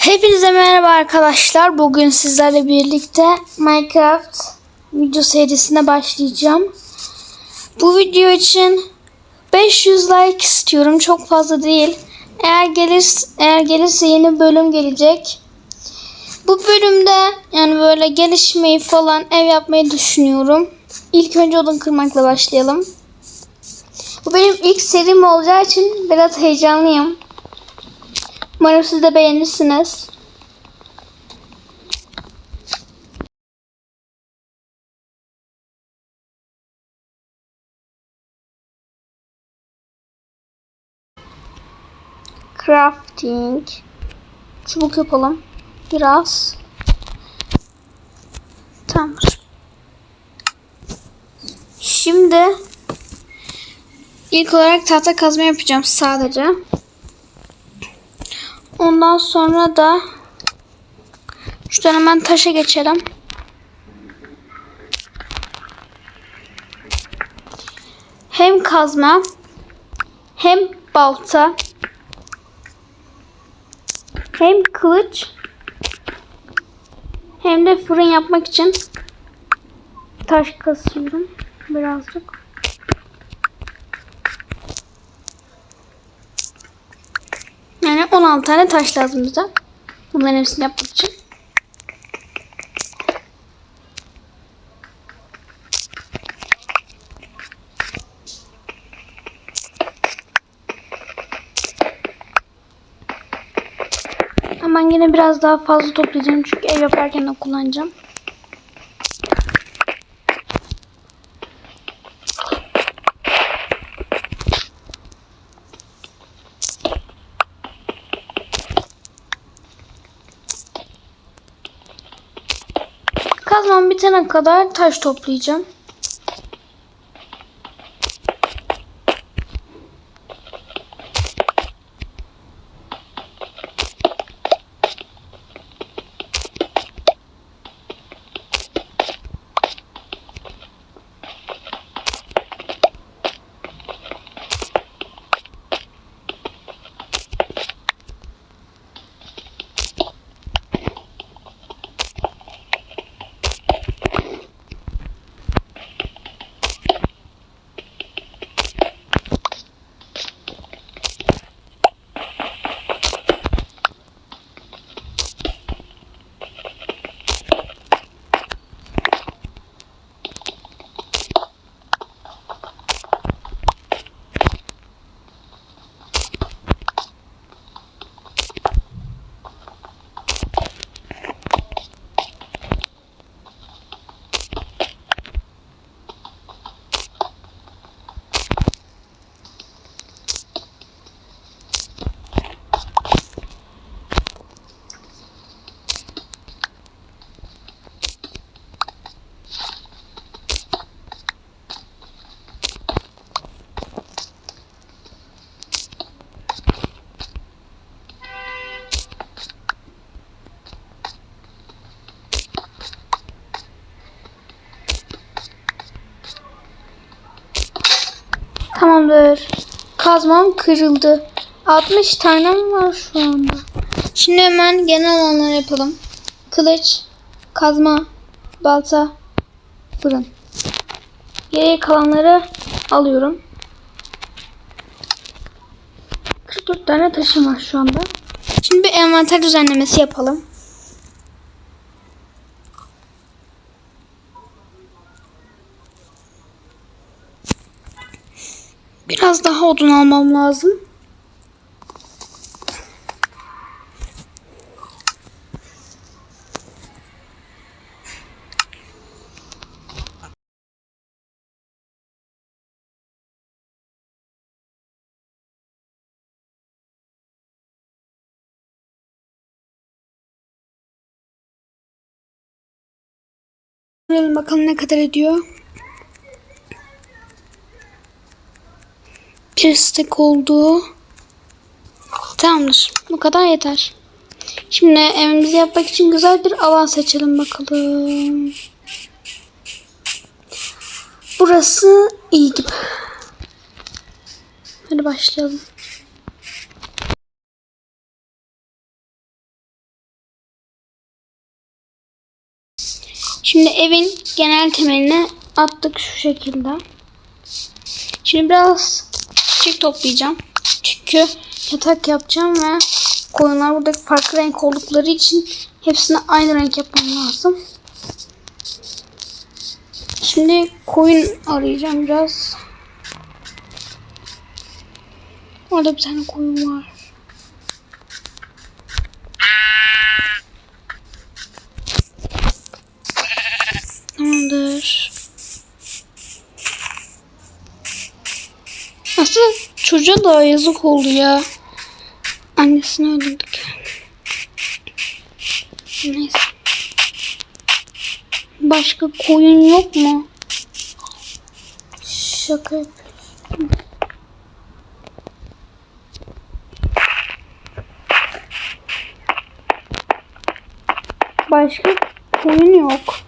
Hepinize merhaba arkadaşlar. Bugün sizlerle birlikte Minecraft video serisine başlayacağım. Bu video için 500 like istiyorum. Çok fazla değil. Eğer gelir eğer gelirse yeni bölüm gelecek. Bu bölümde yani böyle gelişmeyi falan ev yapmayı düşünüyorum. İlk önce odun kırmakla başlayalım. Bu benim ilk serim olacağı için biraz heyecanlıyım. Umarım siz de beğenirsiniz. Crafting. Çubuk yapalım. Biraz. Tamamdır. Şimdi ilk olarak tahta kazma yapacağım sadece. Ondan sonra da şuradan hemen taşa geçelim. Hem kazma hem balta hem kılıç hem de fırın yapmak için taş kasıyorum birazcık. Yani 16 tane taş lazım bize. Bunların hepsini yapmak için. Ama yine biraz daha fazla toplayacağım çünkü ev yaparken de kullanacağım. Kazmam bitene kadar taş toplayacağım. Tamamdır. Kazmam kırıldı. 60 tane var şu anda. Şimdi hemen genel olanları yapalım. Kılıç, kazma, balta, fırın. Geriye kalanları alıyorum. 44 tane taşım var şu anda. Şimdi bir envanter düzenlemesi yapalım. Biraz daha odun almam lazım. Bakalım ne kadar ediyor. chestek oldu. Tamamdır. Bu kadar yeter. Şimdi evimizi yapmak için güzel bir alan seçelim bakalım. Burası iyi gibi. Hadi başlayalım. Şimdi evin genel temelini attık şu şekilde. Şimdi biraz çiçek toplayacağım. Çünkü yatak yapacağım ve koyunlar burada farklı renk oldukları için hepsini aynı renk yapmam lazım. Şimdi koyun arayacağım biraz. Orada bir tane koyun var. Tamamdır. Aslında çocuğa da yazık oldu ya. Annesini öldürdük. Neyse. Başka koyun yok mu? Şaka. Başka koyun yok.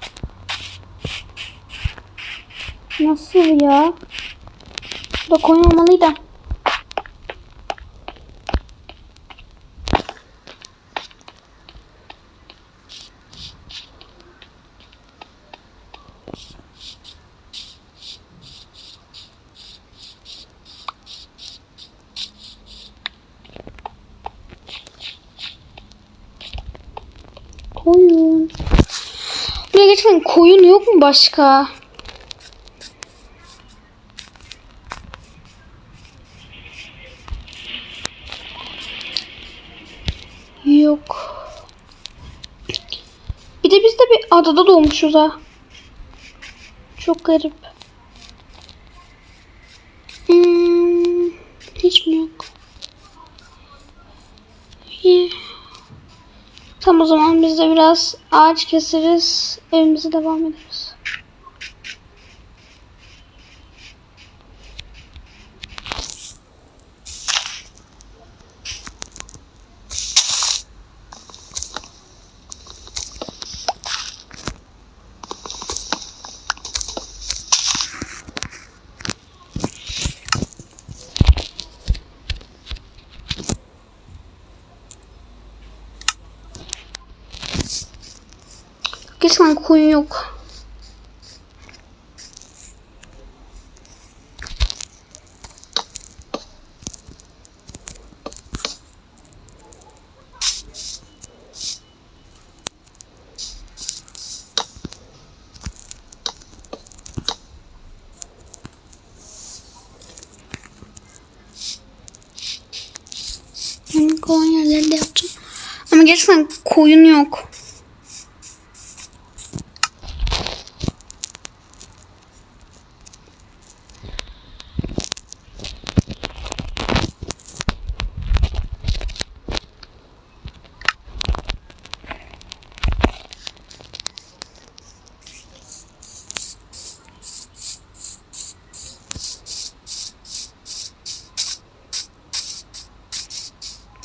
Nasıl ya? Bu da koyun olmalıydı. Koyun. Buraya gerçekten koyun yok mu başka? Adada doğmuşuz ha. Çok garip. Hmm, hiç mi yok? Tam o zaman biz de biraz ağaç keseriz. Evimize devam ederiz. Gerçekten koyun yok. Ben kovan yerlerinde yaptım. Ama gerçekten koyun yok.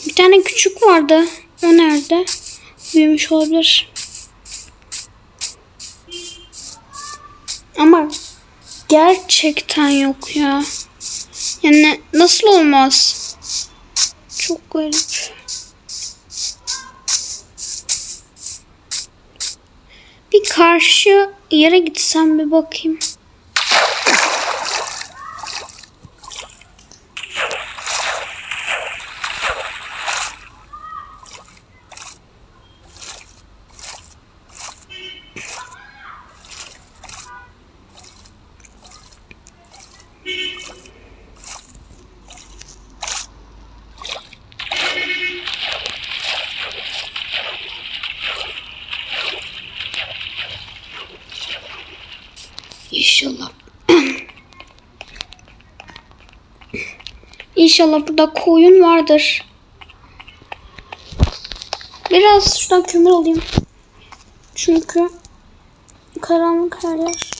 Bir tane küçük vardı. O nerede? Büyümüş olabilir. Ama gerçekten yok ya. Yani nasıl olmaz? Çok garip. Bir karşı yere gitsem bir bakayım. İnşallah. İnşallah burada koyun vardır. Biraz şuradan kömür alayım. Çünkü karanlık her yer.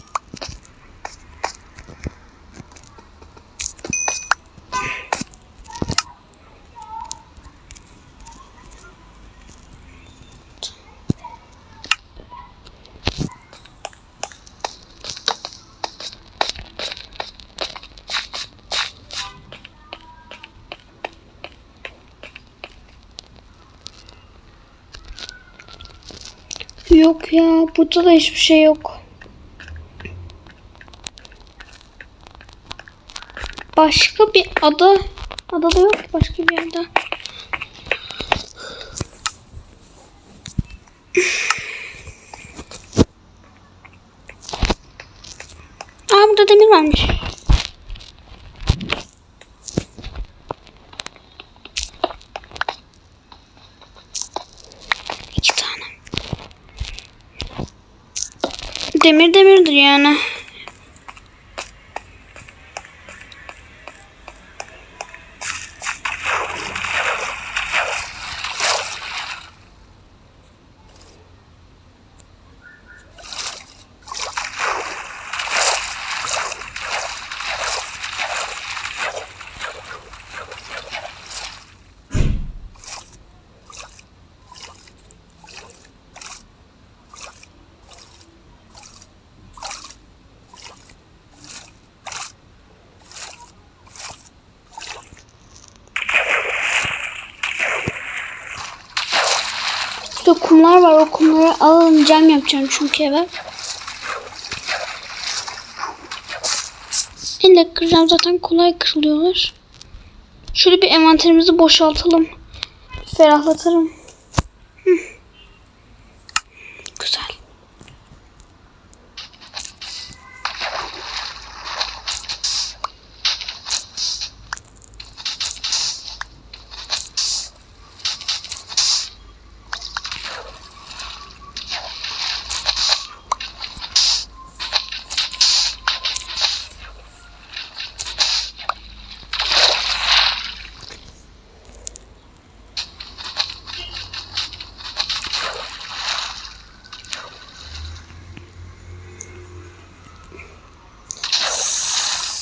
Yok ya burada da hiçbir şey yok. Başka bir ada adada yok başka bir yerde. Aa burada demir varmış. Demir demirdir yani. Burada kumlar var. O kumları alalım. Cam yapacağım çünkü eve. Elle kıracağım zaten kolay kırılıyorlar. Şöyle bir envanterimizi boşaltalım. Ferahlatırım.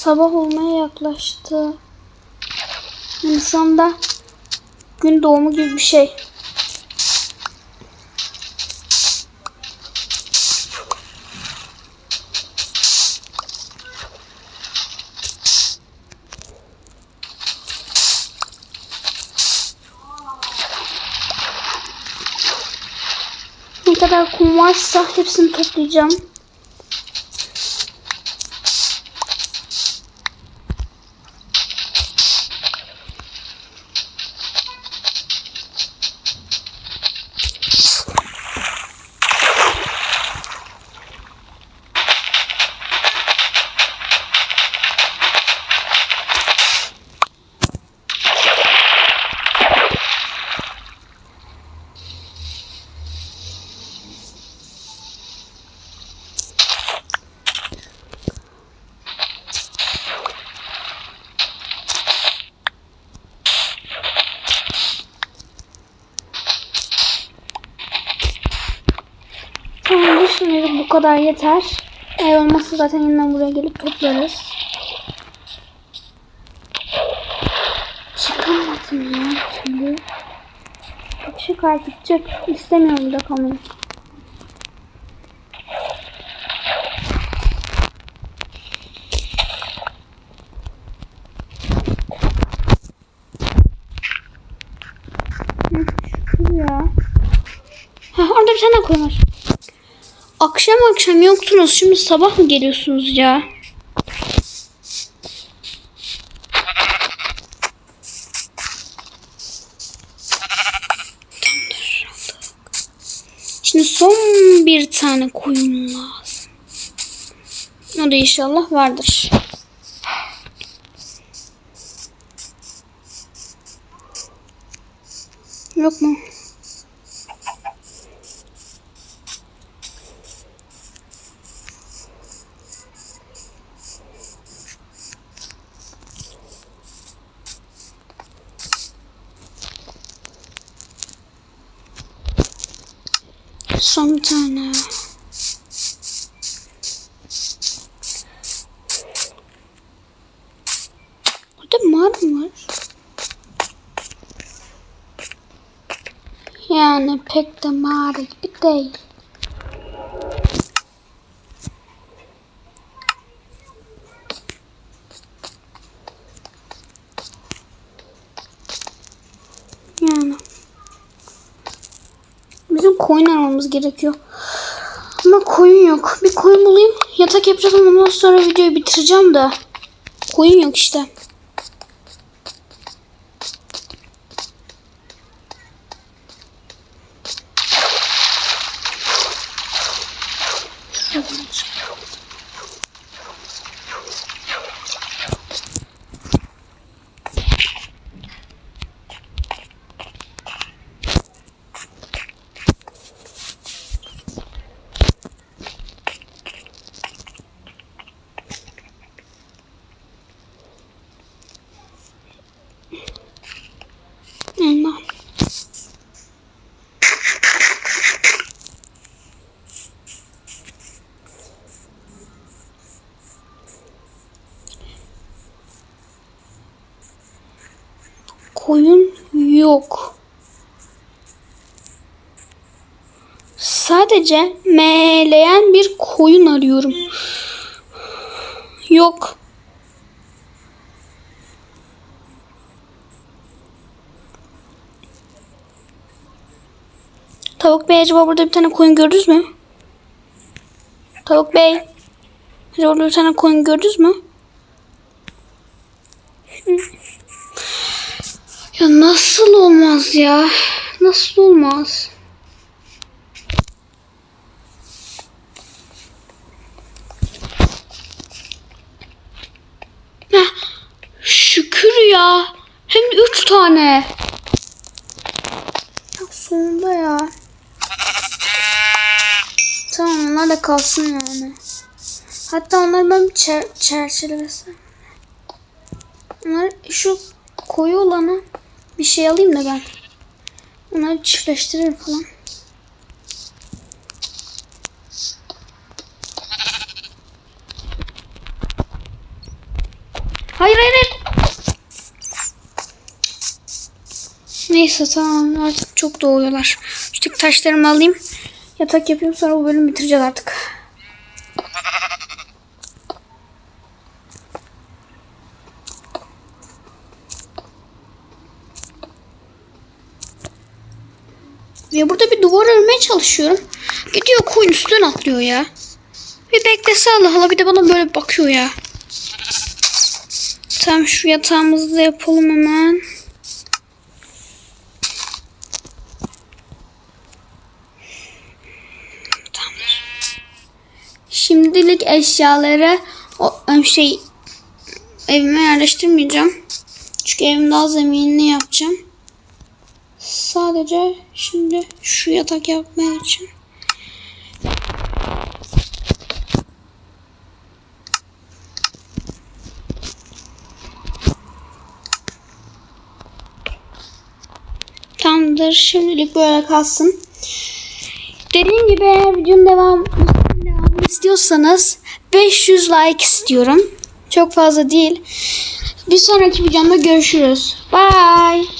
Sabah olmaya yaklaştı. Yani şu anda gün doğumu gibi bir şey. Ne kadar kum varsa hepsini toplayacağım. Kadar yeter. Eğer olmazsa zaten yeniden buraya gelip toplarız. Çıkamadım ya türlü. Çık artık çık. İstemiyorum da. Hı, şükür ya. Ha, orada bir tane koy var. Akşam akşam yoktunuz. Şimdi sabah mı geliyorsunuz ya? Şimdi son bir tane koyun lazım. O da inşallah vardır. Yok mu? Son bir tane. Burada mağara? Yani pek de mağara gibi değil. Yani. Bizim koyun aramamız gerekiyor. Ama koyun yok. Bir koyun bulayım. Yatak yapacağım ondan sonra videoyu bitireceğim de. Koyun yok işte. Elma. Koyun yok. Sadece meleyen bir koyun arıyorum. Yok. Tavuk Bey acaba burada bir tane koyun gördünüz mü? Tavuk Bey. Acaba burada bir tane koyun gördünüz mü? Ya nasıl olmaz ya? Nasıl olmaz? Heh, şükür ya. Hem üç tane. Ya sonunda ya. Tamam onlar da kalsın yani. Hatta onları ben çer çerçevelesem. Onlar şu koyu olanı bir şey alayım da ben. Onları çiftleştiririm falan. Hayır hayır hayır. Neyse tamam artık çok doğuyorlar. İşte taşlarımı alayım. Yatak yapayım sonra bu bölümü bitireceğiz artık. Ya burada bir duvar örmeye çalışıyorum. Gidiyor koyun üstüne atlıyor ya. Bir beklese Allah Allah bir de bana böyle bakıyor ya. Tamam şu yatağımızı da yapalım hemen. Tamamdır. Şimdilik eşyaları o şey evime yerleştirmeyeceğim. Çünkü evim daha zeminini yapacağım. Sadece şimdi şu yatak yapmaya için. Tamamdır. Şimdilik böyle kalsın. Dediğim gibi eğer videonun devam, istiyorsanız 500 like istiyorum. Çok fazla değil. Bir sonraki videomda görüşürüz. Bye.